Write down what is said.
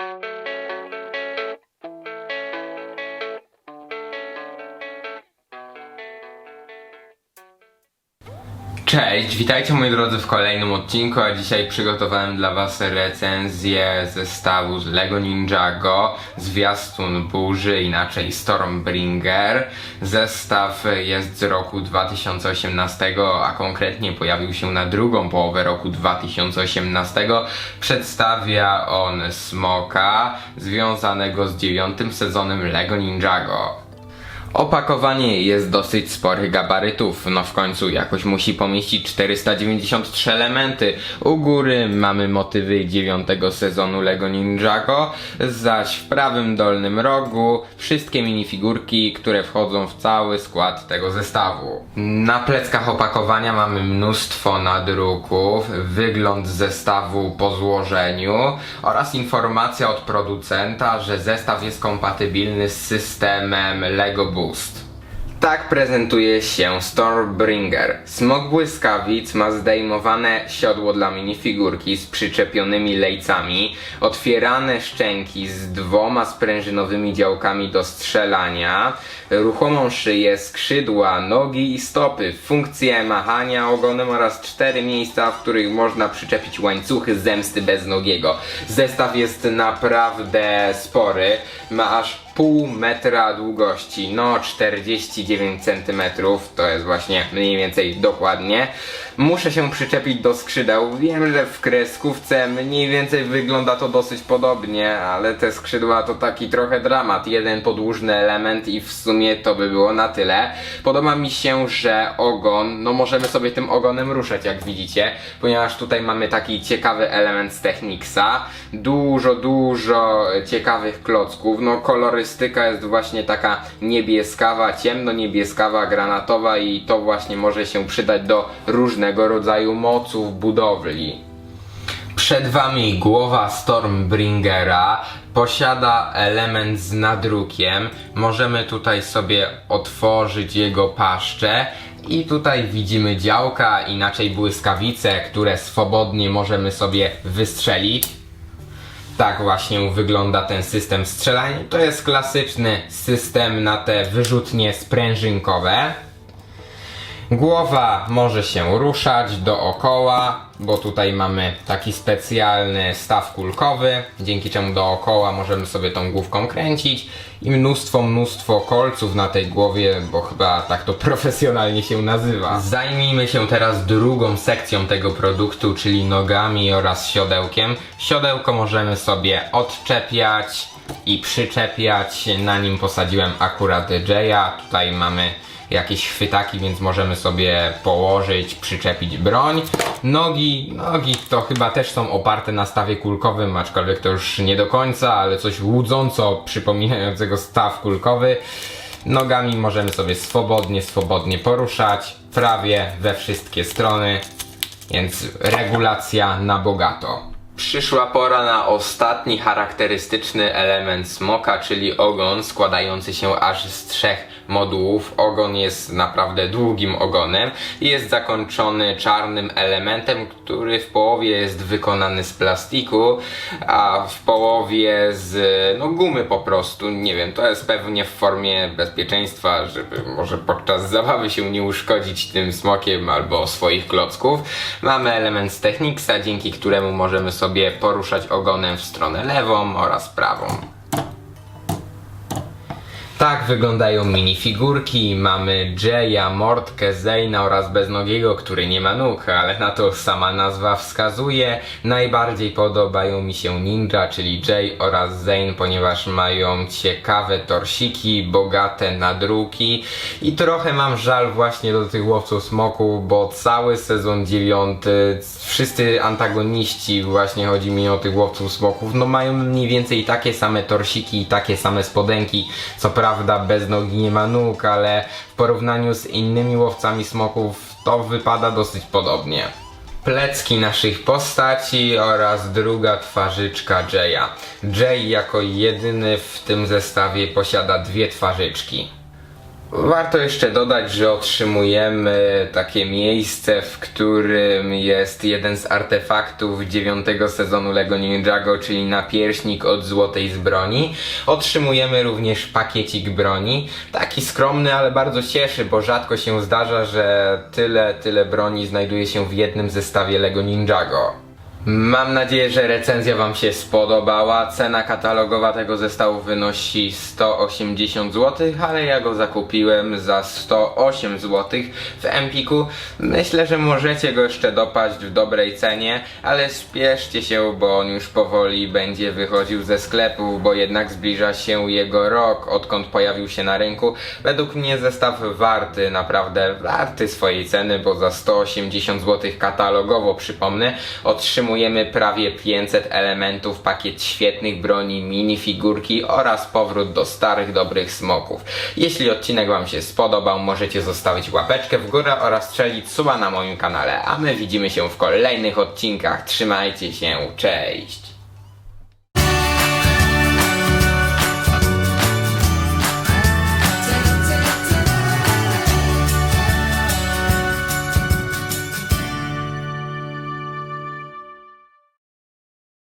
Thank you. Cześć, witajcie moi drodzy w kolejnym odcinku, a dzisiaj przygotowałem dla was recenzję zestawu z Lego Ninjago, zwiastun burzy, inaczej Stormbringer. Zestaw jest z roku 2018, a konkretnie pojawił się na drugą połowę roku 2018. Przedstawia on Smoka, związanego z dziewiątym sezonem Lego Ninjago. Opakowanie jest dosyć sporych gabarytów, no w końcu jakoś musi pomieścić 493 elementy. U góry mamy motywy dziewiątego sezonu Lego Ninjago, zaś w prawym dolnym rogu wszystkie minifigurki, które wchodzą w cały skład tego zestawu. Na pleckach opakowania mamy mnóstwo nadruków, wygląd zestawu po złożeniu oraz informacja od producenta, że zestaw jest kompatybilny z systemem Lego Boost. Tak prezentuje się Stormbringer. Smok błyskawic ma zdejmowane siodło dla minifigurki z przyczepionymi lejcami, otwierane szczęki z dwoma sprężynowymi działkami do strzelania, ruchomą szyję, skrzydła, nogi i stopy, funkcję machania ogonem oraz cztery miejsca, w których można przyczepić łańcuchy zemsty beznogiego. Zestaw jest naprawdę spory, ma aż pół metra długości, no 49 cm, to jest właśnie mniej więcej dokładnie. Muszę się przyczepić do skrzydeł. Wiem, że w kreskówce mniej więcej wygląda to dosyć podobnie, ale te skrzydła to taki trochę dramat. Jeden podłużny element i w sumie to by było na tyle. Podoba mi się, że ogon, no możemy sobie tym ogonem ruszać, jak widzicie, ponieważ tutaj mamy taki ciekawy element z Technicsa. Dużo, dużo ciekawych klocków. No kolorystyka jest właśnie taka niebieskawa, ciemno-niebieskawa, granatowa i to właśnie może się przydać do różnego rodzaju moców budowli. Przed wami głowa Stormbringera posiada element z nadrukiem. Możemy tutaj sobie otworzyć jego paszczę. I tutaj widzimy działka, inaczej błyskawice, które swobodnie możemy sobie wystrzelić. Tak właśnie wygląda ten system strzelania. To jest klasyczny system na te wyrzutnie sprężynkowe. Głowa może się ruszać dookoła, bo tutaj mamy taki specjalny staw kulkowy, dzięki czemu dookoła możemy sobie tą główką kręcić i mnóstwo, mnóstwo kolców na tej głowie, bo chyba tak to profesjonalnie się nazywa. Zajmijmy się teraz drugą sekcją tego produktu, czyli nogami oraz siodełkiem. Siodełko możemy sobie odczepiać i przyczepiać. Na nim posadziłem akurat Jaya. Tutaj mamy jakieś chwytaki, więc możemy sobie położyć, przyczepić broń. Nogi, nogi to chyba też są oparte na stawie kulkowym, aczkolwiek to już nie do końca, ale coś łudząco przypominającego staw kulkowy. Nogami możemy sobie swobodnie, swobodnie poruszać, prawie we wszystkie strony, więc regulacja na bogato. Przyszła pora na ostatni charakterystyczny element smoka, czyli ogon składający się aż z trzech modułów. Ogon jest naprawdę długim ogonem i jest zakończony czarnym elementem, który w połowie jest wykonany z plastiku, a w połowie z no, gumy po prostu. Nie wiem, to jest pewnie w formie bezpieczeństwa, żeby może podczas zabawy się nie uszkodzić tym smokiem albo swoich klocków. Mamy element z Technicsa, dzięki któremu możemy sobie poruszać ogonem w stronę lewą oraz prawą. Tak wyglądają minifigurki. Mamy Jaya, Mordkę, Zayna oraz Beznogiego, który nie ma nóg, ale na to sama nazwa wskazuje. Najbardziej podobają mi się Ninja, czyli Jay oraz Zane, ponieważ mają ciekawe torsiki, bogate nadruki i trochę mam żal właśnie do tych łowców smoków, bo cały sezon dziewiąty, wszyscy antagoniści, właśnie chodzi mi o tych łowców smoków, no mają mniej więcej takie same torsiki i takie same spodenki, co prawda bez nogi nie ma nóg, ale w porównaniu z innymi łowcami smoków to wypada dosyć podobnie. Plecki naszych postaci oraz druga twarzyczka Jaya. Jay jako jedyny w tym zestawie posiada dwie twarzyczki. Warto jeszcze dodać, że otrzymujemy takie miejsce, w którym jest jeden z artefaktów dziewiątego sezonu LEGO Ninjago, czyli napierśnik od złotej z broni. Otrzymujemy również pakiecik broni. Taki skromny, ale bardzo cieszy, bo rzadko się zdarza, że tyle, tyle broni znajduje się w jednym zestawie LEGO Ninjago. Mam nadzieję, że recenzja Wam się spodobała. Cena katalogowa tego zestawu wynosi 180 zł, ale ja go zakupiłem za 108 zł w Empiku. Myślę, że możecie go jeszcze dopaść w dobrej cenie, ale spieszcie się, bo on już powoli będzie wychodził ze sklepów, bo jednak zbliża się jego rok, odkąd pojawił się na rynku. Według mnie zestaw warty, naprawdę warty swojej ceny, bo za 180 zł katalogowo, przypomnę, otrzymujemy prawie 500 elementów, pakiet świetnych broni, minifigurki oraz powrót do starych, dobrych smoków. Jeśli odcinek Wam się spodobał, możecie zostawić łapeczkę w górę oraz strzelić suba na moim kanale, a my widzimy się w kolejnych odcinkach. Trzymajcie się, cześć!